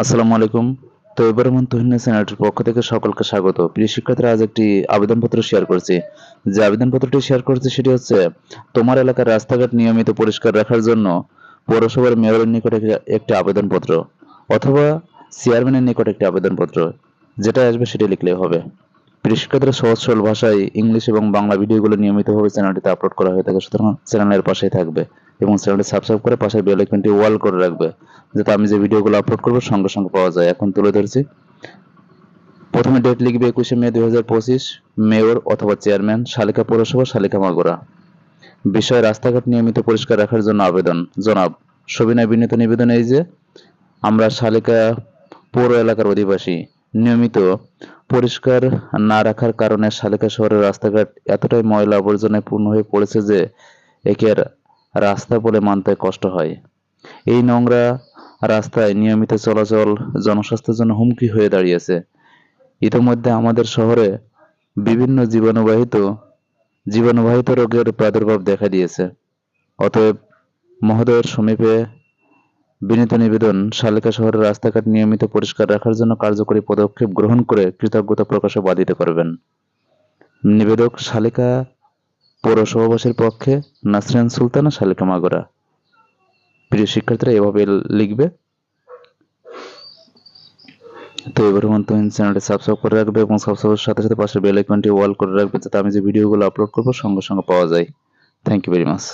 আসসালামু আলাইকুম। তো এবার মন তুহিন চ্যানেলটির পক্ষ থেকে সকলকে স্বাগত। প্রিয় শিক্ষার্থীরা, আজ একটি আবেদনপত্র শেয়ার করছি। যে আবেদনপত্রটি শেয়ার করছি সেটি হচ্ছে, তোমার এলাকার রাস্তাঘাট নিয়মিত পরিষ্কার রাখার জন্য পৌরসভার মেয়রের নিকট একটি আবেদনপত্র অথবা চেয়ারম্যানের নিকট একটি আবেদনপত্র। যেটা আসবে সেটি লিখলেই হবে। প্রিয় শিক্ষার্থীরা, সহজ সরল ভাষায় ইংলিশ এবং বাংলা ভিডিওগুলো নিয়মিতভাবে চ্যানেলটিতে আপলোড করা হয়ে থাকে, সুতরাং চ্যানেলের পাশেই থাকবে। এবং চ্যানেলটি সাবস্ক্রাইব করে পাশের বেল আইকনটি ওয়াল করে রাখবে, যাতে আমি যে ভিডিওগুলো আপলোড করব সঙ্গে সঙ্গে পাওয়া যায়। এখন তুলে ধরছি। প্রথমে ডেট লিখবে একুশে মে দুই হাজার পঁচিশ মেয়র অথবা চেয়ারম্যান শালিকা পৌরসভা, শালিকা মাগুরা। বিষয় রাস্তাঘাট নিয়মিত পরিষ্কার রাখার জন্য আবেদন। জনাব, সবিনয় বিনীত নিবেদন এই যে, আমরা শালিকা পৌর এলাকার অধিবাসী। নিয়মিত পরিষ্কার না রাখার কারণে শালিকা শহরের রাস্তাঘাট এতটাই ময়লা আবর্জনায় পূর্ণ হয়ে পড়েছে যে একের রাস্তা বলে মানতে কষ্ট হয়। এই নোংরা রাস্তায় নিয়মিত চলাচল জনস্বাস্থ্যের জন্য হুমকি হয়ে দাঁড়িয়েছে। ইতিমধ্যে আমাদের শহরে বিভিন্ন জীবাণুবাহিত জীবাণুবাহিত রোগের প্রাদুর্ভাব দেখা দিয়েছে। অতএব মহোদয়ের সমীপে বিনীত নিবেদন, শালিকা শহরের রাস্তাঘাট নিয়মিত পরিষ্কার রাখার জন্য কার্যকরী পদক্ষেপ গ্রহণ করে কৃতজ্ঞতা প্রকাশে বাধিত করবেন। নিবেদক শালিকা পৌরসভাবাসীর পক্ষে নাসরিন সুলতানা শালিকা মাগরা। প্রিয় শিক্ষার্থীরা, এভাবে লিখবে। তো এবার মন তুমি চ্যানেলটি সাবস্ক্রাইব করে রাখবে এবং সাবস্ক্রাইবের সাথে সাথে পাশে বেল আইকনটি ওয়াল করে রাখবে, যাতে আমি যে ভিডিওগুলো আপলোড করব, সঙ্গে সঙ্গে পাওয়া যায়। Thank you very much